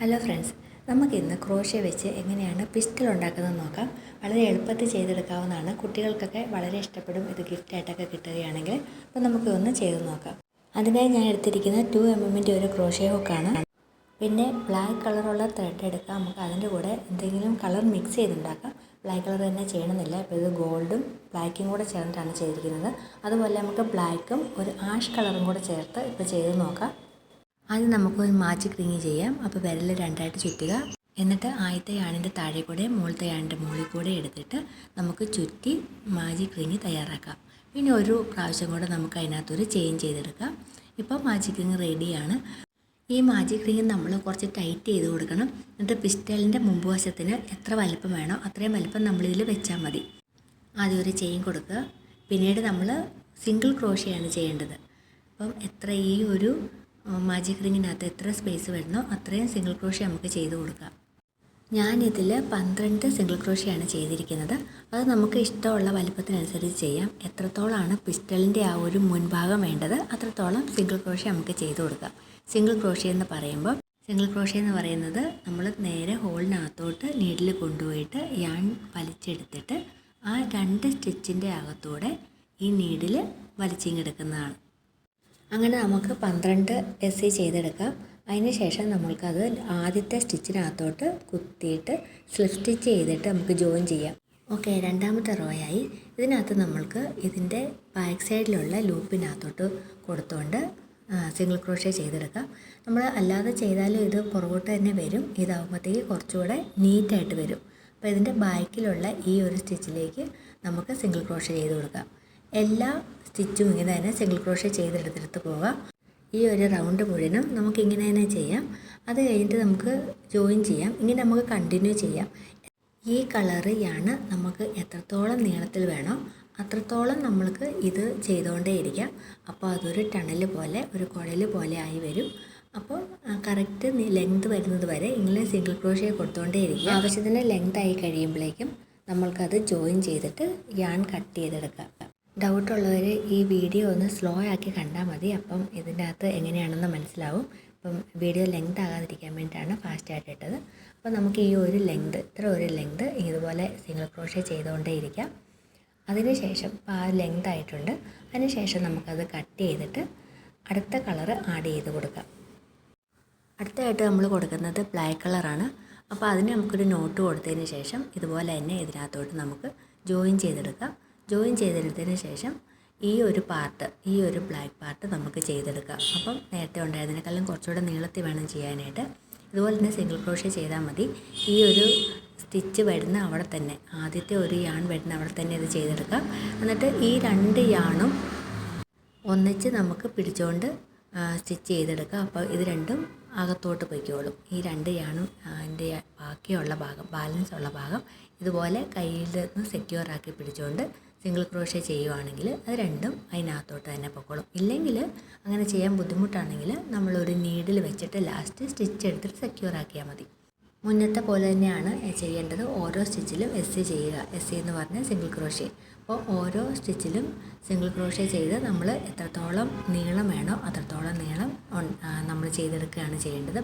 Hello friends നമുക്കിന്ന് crochet വെച്ച് എങ്ങനെയാണ് പിസ്റ്റൽ ഉണ്ടാക്കുന്നത് നോക്കാം. വളരെ എളുപ്പത്തിൽ ചെയ്തെടുക്കാവുന്നതാണ്. കുട്ടികൾക്കൊക്കെ വളരെ ഇഷ്ടപ്പെടും ഇത് ഗിഫ്റ്റായിട്ടൊക്കെ കിട്ടുകയാണെങ്കിൽ. അപ്പോൾ നമുക്ക് ഒന്ന് ചെയ്ത് നോക്കാം. അതിനായി ഞാൻ എടുത്തിരിക്കുന്ന ടു എം എമ്മിന്റെ ഒരു ക്രോഷ്യ ഹുക്കാണ് പിന്നെ ബ്ലാക്ക് കളറുള്ള ത്രെഡ് എടുക്കാം. നമുക്ക് അതിന്റെ കൂടെ എന്തെങ്കിലും കളർ മിക്സ് ചെയ്തുണ്ടാക്കാം. ബ്ലാക്ക് കളർ തന്നെ ചെയ്യണമെന്നില്ല. ഇപ്പോൾ ഇത് ഗോൾഡും ബ്ലാക്കും കൂടെ ചേർന്നിട്ടാണ് ചെയ്തിരിക്കുന്നത്. അതുപോലെ നമുക്ക് ബ്ലാക്കും ഒരു ആഷ് കളറും കൂടെ ചേർത്ത് ഇപ്പോൾ ചെയ്ത് നോക്കാം. ആദ്യം നമുക്ക് ഒരു മാജിക് റിങ് ചെയ്യാം. അപ്പോൾ വിരൽ രണ്ടായിട്ട് ചുറ്റുക. എന്നിട്ട് ആദ്യത്തെ യാണിന്റെ താഴെ കൂടെ മുകളിലത്തെ യാണിന്റെ മുകളിൽ കൂടെ എടുത്തിട്ട് നമുക്ക് ചുറ്റി മാജിക് റിങ് തയ്യാറാക്കാം. പിന്നെ ഒരു പ്രാവശ്യം കൂടെ നമുക്ക് അതിനകത്തൊരു ചെയിൻ ചെയ്തെടുക്കാം. ഇപ്പോൾ മാജിക് റിങ് റെഡിയാണ് ഈ മാജിക് റിങ് നമ്മൾ കുറച്ച് ടൈറ്റ് ചെയ്ത് കൊടുക്കണം. എന്നിട്ട് പിസ്റ്റലിന്റെ മുമ്പ് വശത്തിന് എത്ര വലിപ്പം വേണോ അത്രയും വലിപ്പം നമ്മളിതിൽ വെച്ചാൽ മതി. ആദ്യം ഒരു ചെയിൻ കൊടുക്കുക. പിന്നീട് നമ്മൾ സിംഗിൾ ക്രോഷിയാണ് ചെയ്യേണ്ടത്. അപ്പം എത്ര ഈ ഒരു മാജിക് റിങ്ങിനകത്ത് എത്ര സ്പേസ് വരുന്നോ അത്രയും സിംഗിൾ ക്രോഷ്യ നമുക്ക് ചെയ്ത് കൊടുക്കാം. ഞാനിതിൽ പന്ത്രണ്ട് സിംഗിൾ ക്രോഷ്യാണ് ചെയ്തിരിക്കുന്നത്. അത് നമുക്ക് ഇഷ്ടമുള്ള വലിപ്പത്തിനനുസരിച്ച് ചെയ്യാം. എത്രത്തോളമാണ് പിസ്റ്റലിന്റെ ആ ഒരു മുൻഭാഗം വേണ്ടത് അത്രത്തോളം സിംഗിൾ ക്രോഷ്യ നമുക്ക് ചെയ്ത് കൊടുക്കാം. സിംഗിൾ ക്രോഷ്യ എന്ന് പറയുമ്പോൾ സിംഗിൾ ക്രോഷ്യ എന്ന് പറയുന്നത് നമ്മൾ നേരെ ഹോളിനകത്തോട്ട് നീഡിൽ കൊണ്ടുപോയിട്ട് യാൺ വലിച്ചെടുത്തിട്ട് ആ രണ്ട് സ്റ്റിച്ചിന്റെ അകത്തൂടെ ഈ നീഡിൽ വലിച്ചിങ്ങെടുക്കുന്നതാണ് അങ്ങനെ നമുക്ക് പന്ത്രണ്ട് എസ് ചെയ്തെടുക്കാം. അതിന് ശേഷം നമ്മൾക്കത് ആദ്യത്തെ സ്റ്റിച്ചിനകത്തോട്ട് കുത്തിയിട്ട് സ്ലിപ്പ് സ്റ്റിച്ച് ചെയ്തിട്ട് നമുക്ക് ജോയിൻ ചെയ്യാം. ഓക്കെ രണ്ടാമത്തെ റോയായി. ഇതിനകത്ത് നമ്മൾക്ക് ഇതിന്റെ ബാക്ക് സൈഡിലുള്ള ലൂപ്പിനകത്തോട്ട് കൊടുത്തുകൊണ്ട് സിംഗിൾ ക്രോഷ്യ ചെയ്തെടുക്കാം. നമ്മൾ അല്ലാതെ ചെയ്താലും ഇത് പുറകോട്ട് തന്നെ വരും. ഇതാകുമ്പോഴത്തേക്ക് കുറച്ചുകൂടെ നീറ്റായിട്ട് വരും. അപ്പോൾ ഇതിന്റെ ബാക്കിലുള്ള ഈ ഒരു സ്റ്റിച്ചിലേക്ക് നമുക്ക് സിംഗിൾ ക്രോഷ്യ ചെയ്ത് കൊടുക്കാം. എല്ലാ സ്റ്റിച്ചും ഇങ്ങനെ തന്നെ സിംഗിൾ ക്രോഷ്യ ചെയ്തെടുത്തെടുത്ത് പോകാം ഈ ഒരു റൗണ്ട് മുഴുവനും നമുക്ക് ഇങ്ങനെ തന്നെ ചെയ്യാം. അത് കഴിഞ്ഞിട്ട് നമുക്ക് ജോയിൻ ചെയ്യാം. ഇങ്ങനെ നമുക്ക് കണ്ടിന്യൂ ചെയ്യാം. ഈ കളറിയാണ് നമുക്ക് എത്രത്തോളം നീളത്തിൽ വേണോ. അത്രത്തോളം നമ്മൾക്ക് ഇത് ചെയ്തുകൊണ്ടേ ഇരിക്കാം അപ്പോൾ അതൊരു ടണൽ പോലെ ഒരു കുഴൽ പോലെ ആയി വരും. അപ്പോൾ കറക്റ്റ് ലെങ്ത് വരുന്നത് വരെ ഇങ്ങനെ സിംഗിൾ ക്രോഷ്യ കൊടുത്തുകൊണ്ടേ ഇരിക്കും ആവശ്യത്തിന് ലെങ്ത് ആയി കഴിയുമ്പോഴേക്കും നമ്മൾക്കത് ജോയിൻ ചെയ്തിട്ട് യാൺ കട്ട് ചെയ്തെടുക്കാം. ഡൗട്ടുള്ളവർ ഈ വീഡിയോ ഒന്ന് സ്ലോ ആക്കി കണ്ടാൽ മതി. അപ്പം ഇതിന്റെ അകത്ത് എങ്ങനെയാണെന്ന് മനസ്സിലാവും. അപ്പം വീഡിയോ ലെങ്ത് ആകാതിരിക്കാൻ വേണ്ടിയിട്ടാണ് ഫാസ്റ്റായിട്ട് ഇട്ടത്. അപ്പോൾ നമുക്ക് ഈ ഒരു ലെങ്ത് ഇത്ര ഒരു ലെങ്ത് ഇതുപോലെ സിംഗിൾ ക്രോഷേ ചെയ്തുകൊണ്ടേ ഇരിക്കാം. അതിനുശേഷം ഇപ്പോൾ ആ ലെങ്ത് ആയിട്ടുണ്ട്. അതിനുശേഷം നമുക്കത് കട്ട് ചെയ്തിട്ട് അടുത്ത കളർ ആഡ് ചെയ്ത് കൊടുക്കാം. അടുത്തതായിട്ട് നമ്മൾ കൊടുക്കുന്നത് ബ്ലാക്ക് കളറാണ് അപ്പോൾ അതിന് നമുക്കൊരു നോട്ട് കൊടുത്തതിന് ശേഷം ഇതുപോലെ തന്നെ ഇതിനകത്തോട്ട് നമുക്ക് ജോയിൻ ചെയ്തെടുക്കാം. ജോയിൻ ചെയ്തെടുത്തതിന് ശേഷം ഈ ഒരു പാർട്ട് ഈ ഒരു ബ്ലാക്ക് പാർട്ട് നമുക്ക് ചെയ്തെടുക്കാം. അപ്പം നേരത്തെ ഉണ്ടായതിനേക്കാളും കുറച്ചുകൂടെ നീളത്തിൽ വേണം ചെയ്യാനായിട്ട്. ഇതുപോലെ തന്നെ സിംഗിൾ ക്രോഷ്യ ചെയ്താൽ മതി. ഈ ഒരു സ്റ്റിച്ച് വരുന്ന അവിടെ തന്നെ ആദ്യത്തെ ഒരു യാൺ വരുന്ന അവിടെ തന്നെ ഇത് ചെയ്തെടുക്കാം. എന്നിട്ട് ഈ രണ്ട് യാണും ഒന്നിച്ച് നമുക്ക് പിടിച്ചുകൊണ്ട് സ്റ്റിച്ച് ചെയ്തെടുക്കാം. അപ്പോൾ ഇത് രണ്ടും അകത്തോട്ട് പൊയ്ക്കോളും. ഈ രണ്ട് യാണും അതിന്റെ ബാക്കിയുള്ള ഭാഗം ബാലൻസ് ഉള്ള ഭാഗം ഇതുപോലെ കയ്യിൽ നിന്ന് സെക്യൂർ ആക്കി പിടിച്ചുകൊണ്ട് സിംഗിൾ ക്രോഷ്യ ചെയ്യുവാണെങ്കിൽ അത് രണ്ടും അതിനകത്തോട്ട് തന്നെ പൊക്കോളും. ഇല്ലെങ്കിൽ അങ്ങനെ ചെയ്യാൻ ബുദ്ധിമുട്ടാണെങ്കിൽ നമ്മളൊരു നീഡിൽ വെച്ചിട്ട് ലാസ്റ്റ് സ്റ്റിച്ച് എടുത്തിട്ട് സെക്യൂർ ആക്കിയാൽ മതി. മുന്നത്തെ പോലെ തന്നെയാണ് ചെയ്യേണ്ടത് ഓരോ സ്റ്റിച്ചിലും എസ് സി ചെയ്യുക. എസ് സി എന്ന് പറഞ്ഞാൽ സിംഗിൾ ക്രോഷ്യ അപ്പോൾ ഓരോ സ്റ്റിച്ചിലും സിംഗിൾ ക്രോഷ്യ ചെയ്ത് നമ്മൾ എത്രത്തോളം നീളം വേണോ അത്രത്തോളം നീളം നമ്മൾ ചെയ്തെടുക്കുകയാണ് ചെയ്യേണ്ടത്.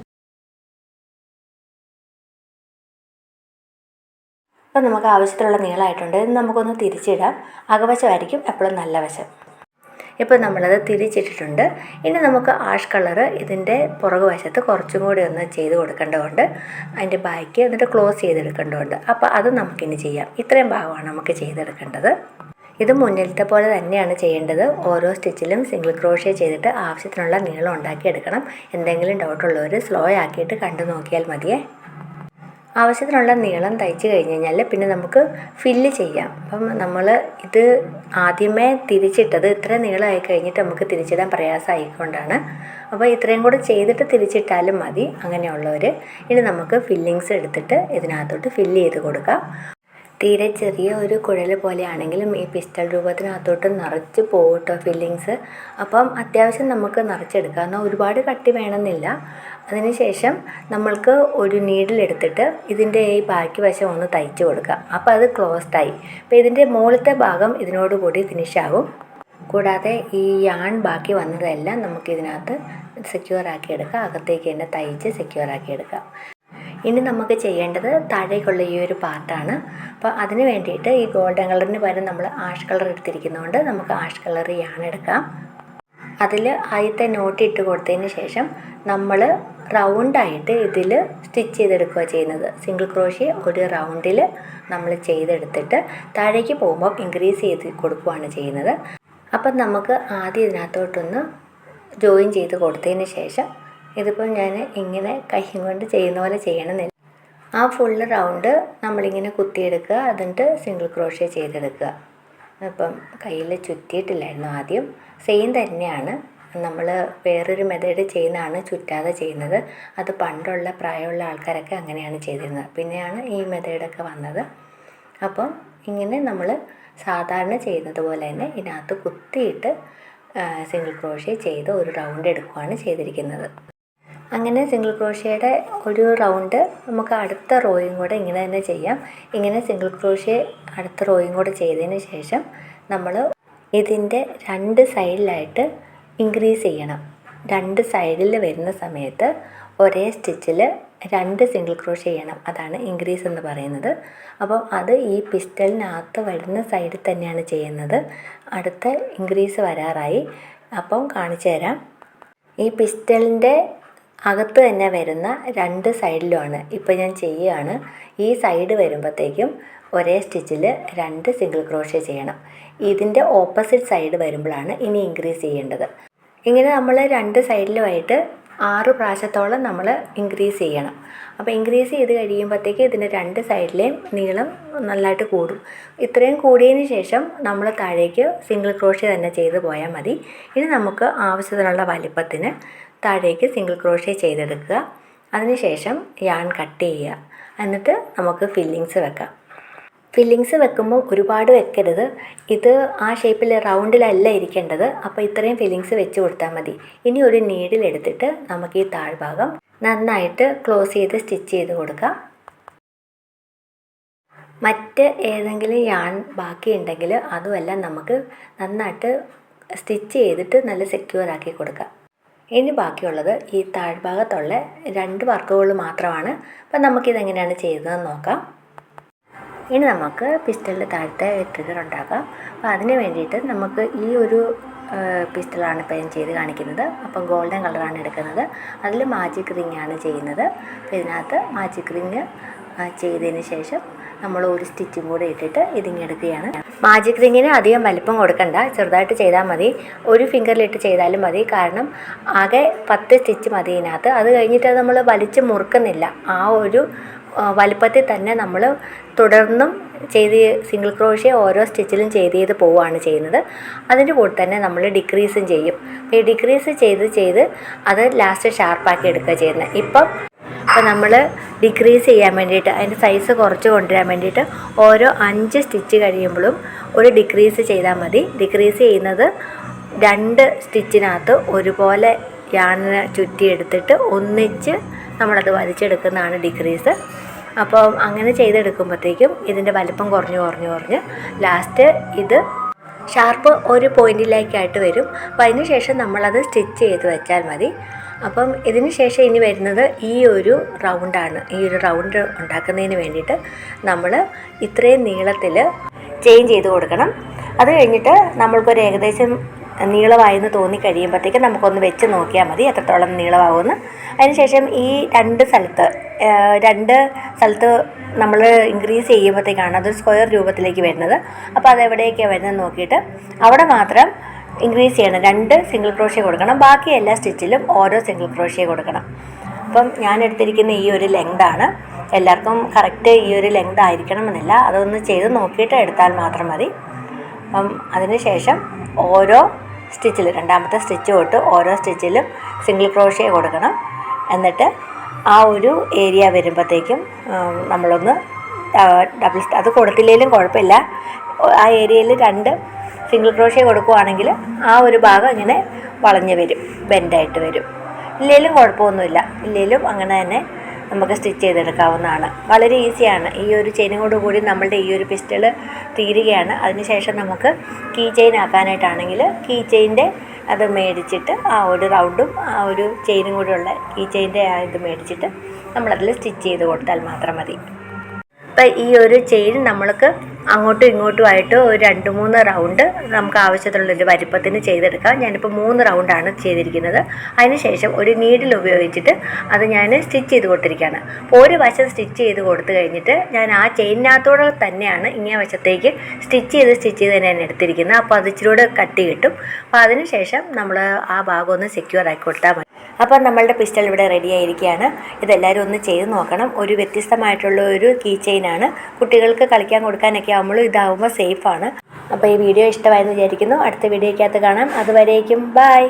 അപ്പോൾ നമുക്ക് ആവശ്യത്തിലുള്ള നീളമായിട്ടുണ്ട് ഇത് നമുക്കൊന്ന് തിരിച്ചിടാം. അകവശമായിരിക്കും എപ്പോഴും നല്ല വശം. ഇപ്പോൾ നമ്മളത് തിരിച്ചിട്ടിട്ടുണ്ട്. ഇനി നമുക്ക് ആഷ് കളറ് ഇതിന്റെ പുറകു വശത്ത് കുറച്ചും കൂടി ഒന്ന് ചെയ്ത് കൊടുക്കേണ്ടതുണ്ട്. അതിന്റെ ബാക്ക് എന്നിട്ട് ക്ലോസ് ചെയ്തെടുക്കേണ്ടതുണ്ട് അപ്പോൾ അത് നമുക്കിനി ചെയ്യാം. ഇത്രയും ഭാഗമാണ് നമുക്ക് ചെയ്തെടുക്കേണ്ടത്. ഇത് മുന്നിലത്തെ പോലെ തന്നെയാണ് ചെയ്യേണ്ടത്. ഓരോ സ്റ്റിച്ചിലും സിംഗിൾ ക്രോഷ്യ ചെയ്തിട്ട് ആവശ്യത്തിനുള്ള നീളം ഉണ്ടാക്കിയെടുക്കണം. എന്തെങ്കിലും ഡൗട്ടുള്ളവർ സ്ലോ ആക്കിയിട്ട് കണ്ടു നോക്കിയാൽ മതിയേ. ആവശ്യത്തിനുള്ള നീളം തയ്ച്ച് കഴിഞ്ഞ് കഴിഞ്ഞാൽ പിന്നെ നമുക്ക് ഫില്ല് ചെയ്യാം. അപ്പം നമ്മൾ ഇത് ആദ്യമേ തിരിച്ചിട്ടത് ഇത്ര നീളമായി കഴിഞ്ഞിട്ട് നമുക്ക് തിരിച്ചിടാൻ പ്രയാസമായിക്കൊണ്ടാണ്. അപ്പോൾ ഇത്രയും കൂടെ ചെയ്തിട്ട് തിരിച്ചിട്ടാലും മതി. അങ്ങനെയുള്ളവർ ഇനി നമുക്ക് ഫില്ലിങ്സ് എടുത്തിട്ട് ഇതിനകത്തോട്ട് ഫില്ല് ചെയ്ത് കൊടുക്കാം. തീരെ ചെറിയ ഒരു കുഴൽ പോലെയാണെങ്കിലും ഈ പിസ്റ്റൾ രൂപത്തിനകത്തോട്ട് നിറച്ച് പോകട്ടോ ഫില്ലിങ്സ് അപ്പം അത്യാവശ്യം നമുക്ക് നിറച്ചെടുക്കാം. എന്നാൽ ഒരുപാട് കട്ടി വേണമെന്നില്ല. അതിനുശേഷം നമ്മൾക്ക് ഒരു നീഡിലെടുത്തിട്ട് ഇതിന്റെ ഈ ബാക്കി വശം ഒന്ന് തയ്ച്ച് കൊടുക്കാം. അപ്പോൾ അത് ക്ലോസ്ഡ് ആയി. അപ്പോൾ ഇതിന്റെ മുകളിലത്തെ ഭാഗം ഇതിനോട് കൂടി ഫിനിഷ് ആകും. കൂടാതെ ഈ യാൺ ബാക്കി വന്നതെല്ലാം നമുക്ക് ഇതിനകത്ത് സെക്യൂർ ആക്കി അകത്തേക്ക് തന്നെ തയ്ച്ച് സെക്യൂർ ആക്കി എടുക്കാം. ഇനി നമുക്ക് ചെയ്യേണ്ടത് താഴേക്കുള്ള ഈ ഒരു പാർട്ടാണ് അപ്പോൾ അതിന് വേണ്ടിയിട്ട് ഈ ഗോൾഡൻ കളറിന് പകരം നമ്മൾ ആഷ് കളർ എടുത്തിരിക്കുന്നതുകൊണ്ട് നമുക്ക് ആഷ് കളർ യാൺ എടുക്കാം. അതിൽ ആദ്യത്തെ നോട്ട് ഇട്ട് കൊടുത്തതിന് ശേഷം നമ്മൾ റൗണ്ടായിട്ട് ഇതിൽ സ്റ്റിച്ച് ചെയ്തെടുക്കുക ചെയ്യുന്നത്. സിംഗിൾ ക്രോഷ്യ ഒരു റൗണ്ടിൽ നമ്മൾ ചെയ്തെടുത്തിട്ട് താഴേക്ക് പോകുമ്പോൾ ഇൻക്രീസ് ചെയ്ത് കൊടുക്കുകയാണ് ചെയ്യുന്നത്. അപ്പം നമുക്ക് ആദ്യം ഇതിനകത്തോട്ടൊന്ന് ജോയിൻ ചെയ്ത് കൊടുത്തതിന് ശേഷം ഇതിപ്പം ഞാൻ ഇങ്ങനെ കൈ കൊണ്ട് ചെയ്യുന്ന പോലെ ചെയ്യണമെന്നില്ല. ആ ഫുള്ള് റൗണ്ട് നമ്മളിങ്ങനെ കുത്തിയെടുക്കുക എന്നിട്ട് സിംഗിൾ ക്രോഷ്യ ചെയ്തെടുക്കുക. അപ്പം കയ്യിൽ ചുറ്റിയിട്ടില്ലായിരുന്നു ആദ്യം. സെയിം തന്നെയാണ്. നമ്മൾ വേറൊരു മെത്തേഡ് ചെയ്യുന്നതാണ് ചുറ്റാതെ ചെയ്യുന്നത്. അത് പണ്ടുള്ള പ്രായമുള്ള ആൾക്കാരൊക്കെ അങ്ങനെയാണ് ചെയ്തിരുന്നത്. പിന്നെയാണ് ഈ മെത്തേഡൊക്കെ വന്നത്. അപ്പം ഇങ്ങനെ നമ്മൾ സാധാരണ ചെയ്യുന്നത് പോലെ തന്നെ ഇതിനകത്ത് കുത്തിയിട്ട് സിംഗിൾ ക്രോഷ്യ ചെയ്ത് ഒരു റൗണ്ട് എടുക്കുകയാണ് ചെയ്തിരിക്കുന്നത്. അങ്ങനെ സിംഗിൾ ക്രോഷ്യയുടെ ഒരു റൗണ്ട് നമുക്ക് അടുത്ത റോയും കൂടെ ഇങ്ങനെ തന്നെ ചെയ്യാം. ഇങ്ങനെ സിംഗിൾ ക്രോഷ്യ അടുത്ത റോയും കൂടെ ചെയ്തതിന് ശേഷം നമ്മൾ ഇതിന്റെ രണ്ട് സൈഡിലായിട്ട് ഇൻക്രീസ് ചെയ്യണം. രണ്ട് സൈഡിൽ വരുന്ന സമയത്ത് ഒരേ സ്റ്റിച്ചിൽ രണ്ട് സിംഗിൾ ക്രോഷ്യ ചെയ്യണം. അതാണ് ഇൻക്രീസ് എന്ന് പറയുന്നത്. അപ്പോൾ അത് ഈ പിസ്റ്റലിനകത്ത് വരുന്ന സൈഡിൽ തന്നെയാണ് ചെയ്യുന്നത്. അടുത്ത ഇൻക്രീസ് വരാറായി. അപ്പം കാണിച്ചു തരാം ഈ പിസ്റ്റലിന്റെ അകത്ത് തന്നെ വരുന്ന രണ്ട് സൈഡിലുമാണ്. ഇപ്പോൾ ഞാൻ ചെയ്യുകയാണ്. ഈ സൈഡ് വരുമ്പോഴത്തേക്കും ഒരേ സ്റ്റിച്ചിൽ രണ്ട് സിംഗിൾ ക്രോഷ്യ ചെയ്യണം. ഇതിന്റെ ഓപ്പോസിറ്റ് സൈഡ് വരുമ്പോഴാണ് ഇനി ഇൻക്രീസ് ചെയ്യേണ്ടത്. ഇങ്ങനെ നമ്മൾ രണ്ട് സൈഡിലുമായിട്ട് ആറ് പ്രാവശ്യത്തോളം നമ്മൾ ഇൻക്രീസ് ചെയ്യണം. അപ്പോൾ ഇൻക്രീസ് ചെയ്ത് കഴിയുമ്പോഴത്തേക്ക് ഇതിന്റെ രണ്ട് സൈഡിലെയും നീളം നല്ലതായിട്ട് കൂടും. ഇത്രയും കൂടിയതിന് ശേഷം നമ്മൾ താഴേക്ക് സിംഗിൾ ക്രോഷ്യ തന്നെ ചെയ്ത് പോയാൽ മതി. ഇനി നമുക്ക് ആവശ്യത്തിനുള്ള വലിപ്പത്തിന് താഴേക്ക് സിംഗിൾ ക്രോഷ്യ ചെയ്തെടുക്കുക. അതിനുശേഷം യാൺ കട്ട് ചെയ്യുക. എന്നിട്ട് നമുക്ക് ഫില്ലിങ്സ് വെക്കാം. ഫില്ലിങ്സ് വെക്കുമ്പോൾ ഒരുപാട് വെക്കരുത്. ഇത് ആ ഷേപ്പിൽ റൗണ്ടിലല്ല ഇരിക്കേണ്ടത്. അപ്പോൾ ഇത്രയും ഫില്ലിങ്സ് വെച്ച് കൊടുത്താൽ മതി. ഇനി ഒരു നീഡിലെടുത്തിട്ട് നമുക്ക് ഈ താഴ്ഭാഗം നന്നായിട്ട് ക്ലോസ് ചെയ്ത് സ്റ്റിച്ച് ചെയ്ത് കൊടുക്കാം. മറ്റ് ഏതെങ്കിലും യാൺ ബാക്കിയുണ്ടെങ്കിൽ അതുമെല്ലാം നമുക്ക് നന്നായിട്ട് സ്റ്റിച്ച് ചെയ്തിട്ട് നല്ല സെക്യൂർ ആക്കി കൊടുക്കാം. ഇനി ബാക്കിയുള്ളത് ഈ താഴ്ഭാഗത്തുള്ള രണ്ട് വർക്കുകൾ മാത്രമാണ്. അപ്പം നമുക്കിതെങ്ങനെയാണ് ചെയ്യുന്നതെന്ന് നോക്കാം. ഇനി നമുക്ക് പിസ്റ്റലിന്റെ താഴത്തെ ട്രിഗർ ഉണ്ടാക്കാം. അപ്പോൾ അതിന് വേണ്ടിയിട്ട് നമുക്ക് ഈ ഒരു പിസ്റ്റലാണ് ഇപ്പോൾ ഞാൻ ചെയ്ത് കാണിക്കുന്നത്. അപ്പം ഗോൾഡൻ കളറാണ് എടുക്കുന്നത്. അതിൽ മാജിക് റിംഗ് ആണ് ചെയ്യുന്നത്. അപ്പോൾ ഇതിനകത്ത് മാജിക് റിങ് ചെയ്തതിന് ശേഷം നമ്മൾ ഒരു സ്റ്റിച്ചും കൂടെ ഇട്ടിട്ട് ഇതിങ്ങെടുക്കുകയാണ് മാജിക് റിങ്ങിന് അധികം വലിപ്പം കൊടുക്കണ്ട. ചെറുതായിട്ട് ചെയ്താൽ മതി. ഒരു ഫിംഗറിലിട്ട് ചെയ്താലും മതി. കാരണം ആകെ പത്ത് സ്റ്റിച്ച് മതി ഇതിനകത്ത്. അത് കഴിഞ്ഞിട്ട് അത് നമ്മൾ വലിച്ച് മുറുക്കുന്നില്ല. ആ ഒരു വലിപ്പത്തിൽ തന്നെ നമ്മൾ തുടർന്നും ചെയ്ത് സിംഗിൾ ക്രോഷ്യ ഓരോ സ്റ്റിച്ചിലും ചെയ്ത് ചെയ്ത് പോവുകയാണ് ചെയ്യുന്നത്. അതിന്റെ കൂടെ തന്നെ നമ്മൾ ഡിക്രീസും ചെയ്യും. ഈ ഡിക്രീസ് ചെയ്ത് ചെയ്ത് അത് ലാസ്റ്റ് ഷാർപ്പാക്കി എടുക്കുക ചെയ്യുന്നത്. ഇപ്പം ഇപ്പം നമ്മൾ ഡിക്രീസ് ചെയ്യാൻ വേണ്ടിയിട്ട് അതിന്റെ സൈസ് കുറച്ച് കൊണ്ടുവരാൻ വേണ്ടിയിട്ട് ഓരോ അഞ്ച് സ്റ്റിച്ച് കഴിയുമ്പോഴും ഒരു ഡിക്രീസ് ചെയ്താൽ മതി. ഡിക്രീസ് ചെയ്യുന്നത് രണ്ട് സ്റ്റിച്ചിനകത്ത് ഒരുപോലെ യാണിനെ ചുറ്റിയെടുത്തിട്ട് ഒന്നിച്ച് നമ്മളത് വലിച്ചെടുക്കുന്നതാണ് ഡിക്രീസ് അപ്പോൾ അങ്ങനെ ചെയ്തെടുക്കുമ്പോഴത്തേക്കും ഇതിന്റെ വലിപ്പം കുറഞ്ഞു കുറഞ്ഞു കുറഞ്ഞ് ലാസ്റ്റ് ഇത് ഷാർപ്പ് ഒരു പോയിന്റിലേക്കായിട്ട് വരും. അപ്പോൾ അതിന് ശേഷം നമ്മളത് സ്റ്റിച്ച് ചെയ്ത് വെച്ചാൽ മതി. അപ്പം ഇതിന് ശേഷം ഇനി വരുന്നത് ഈ ഒരു റൗണ്ടാണ്. ഈ ഒരു റൗണ്ട് ഉണ്ടാക്കുന്നതിന് വേണ്ടിയിട്ട് നമ്മൾ ഇത്രയും നീളത്തിൽ ചെയിൻ ചെയ്ത് കൊടുക്കണം. അത് കഴിഞ്ഞിട്ട് നമ്മൾക്കൊരു ഏകദേശം നീളമായെന്ന് തോന്നി കഴിയുമ്പോഴത്തേക്ക് നമുക്കൊന്ന് വെച്ച് നോക്കിയാൽ മതി എത്രത്തോളം നീളമാകുമെന്ന് അതിനുശേഷം ഈ രണ്ട് സ്ഥലത്ത് രണ്ട് സ്ഥലത്ത് നമ്മൾ ഇൻക്രീസ് ചെയ്യുമ്പോഴത്തേക്കാണ് അത് സ്ക്വയർ രൂപത്തിലേക്ക് വരുന്നത്. അപ്പോൾ അതെവിടെയൊക്കെയാണ് വരുന്നത് നോക്കിയിട്ട് അവിടെ മാത്രം ഇൻക്രീസ് ചെയ്യണം. രണ്ട് സിംഗിൾ ക്രോഷ്യ കൊടുക്കണം. ബാക്കി എല്ലാ സ്റ്റിച്ചിലും ഓരോ സിംഗിൾ ക്രോഷ്യ കൊടുക്കണം. അപ്പം ഞാൻ എടുത്തിരിക്കുന്ന ഈ ഒരു ലെങ്താണ് എല്ലാവർക്കും കറക്റ്റ് ഈ ഒരു ലെങ്ത് ആയിരിക്കണമെന്നില്ല. അതൊന്ന് ചെയ്ത് നോക്കിയിട്ട് എടുത്താൽ മാത്രം മതി. അപ്പം അതിന് ശേഷം ഓരോ സ്റ്റിച്ചിൽ രണ്ടാമത്തെ സ്റ്റിച്ച് തൊട്ട് ഓരോ സ്റ്റിച്ചിലും സിംഗിൾ ക്രോഷ്യ കൊടുക്കണം. എന്നിട്ട് ആ ഒരു ഏരിയ വരുമ്പോഴത്തേക്കും നമ്മളൊന്ന് ഡബിൾ അത് കൊടുത്തില്ലെങ്കിലും കുഴപ്പമില്ല. ആ ഏരിയയിൽ രണ്ട് സിംഗിൾ കൊടുക്കുവാണെങ്കിൽ ആ ഒരു ഭാഗം ഇങ്ങനെ വളഞ്ഞ് വരും ബെൻഡായിട്ട് വരും. ഇല്ലെങ്കിലും കുഴപ്പമൊന്നുമില്ല. ഇല്ലെങ്കിലും അങ്ങനെ തന്നെ നമുക്ക് സ്റ്റിച്ച് ചെയ്തെടുക്കാവുന്നതാണ്. വളരെ ഈസിയാണ്. ഈ ഒരു ചെയിനോട് കൂടി നമ്മളുടെ ഈ ഒരു പിസ്റ്റൾ തീരുകയാണ്. അതിനുശേഷം നമുക്ക് കീ ചെയിൻ ആക്കാനായിട്ടാണെങ്കിൽ കീ ചെയിന്റെ അത് മേടിച്ചിട്ട് ആ ഒരു റൗണ്ടും ആ ഒരു ചെയിനും കൂടെയുള്ള കീ ചെയിന്റെ ആ ഇത് മേടിച്ചിട്ട് നമ്മളതിൽ സ്റ്റിച്ച് ചെയ്ത് കൊടുത്താൽ മാത്രം മതി. അപ്പം ഈ ഒരു ചെയിൻ നമ്മൾക്ക് അങ്ങോട്ടും ഇങ്ങോട്ടും ആയിട്ട് ഒരു രണ്ട് മൂന്ന് റൗണ്ട് നമുക്ക് ആവശ്യത്തിനുള്ളൊരു വലിപ്പത്തിന് ചെയ്തെടുക്കാം. ഞാനിപ്പോൾ മൂന്ന് റൗണ്ടാണ് ചെയ്തിരിക്കുന്നത്. അതിനുശേഷം ഒരു നീഡിൽ ഉപയോഗിച്ചിട്ട് അത് ഞാൻ സ്റ്റിച്ച് ചെയ്ത് കൊടുത്തിരിക്കുകയാണ്. അപ്പോൾ ഒരു വശം സ്റ്റിച്ച് ചെയ്ത് കൊടുത്തു കഴിഞ്ഞിട്ട് ഞാൻ ആ ചെയിനകത്തോടെ തന്നെയാണ് ഇങ്ങേ വശത്തേക്ക് സ്റ്റിച്ച് ചെയ്ത് സ്റ്റിച്ച് ചെയ്ത് തന്നെയാണ് എടുത്തിരിക്കുന്നത്. അപ്പോൾ അത് ഇച്ചിരി കൂടെ കട്ടി കിട്ടും. അപ്പോൾ അതിനുശേഷം നമ്മൾ ആ ഭാഗം ഒന്ന് സെക്യൂർ ആക്കി കൊടുത്താൽ മതി. അപ്പോൾ നമ്മളുടെ പിസ്റ്റൾ ഇവിടെ റെഡി ആയിരിക്കുകയാണ്. ഇതെല്ലാവരും ഒന്ന് ചെയ്ത് നോക്കണം. ഒരു വ്യത്യസ്തമായിട്ടുള്ള ഒരു കീ ചെയിനാണ് കുട്ടികൾക്ക് കളിക്കാൻ കൊടുക്കാനൊക്കെ ആകുമ്പോൾ ഇതാകുമ്പോൾ സേഫാണ് അപ്പോൾ ഈ വീഡിയോ ഇഷ്ടമായെന്ന് വിചാരിക്കുന്നു. അടുത്ത വീഡിയോയ്ക്കകത്ത് കാണാം. അതുവരേക്കും ബായ്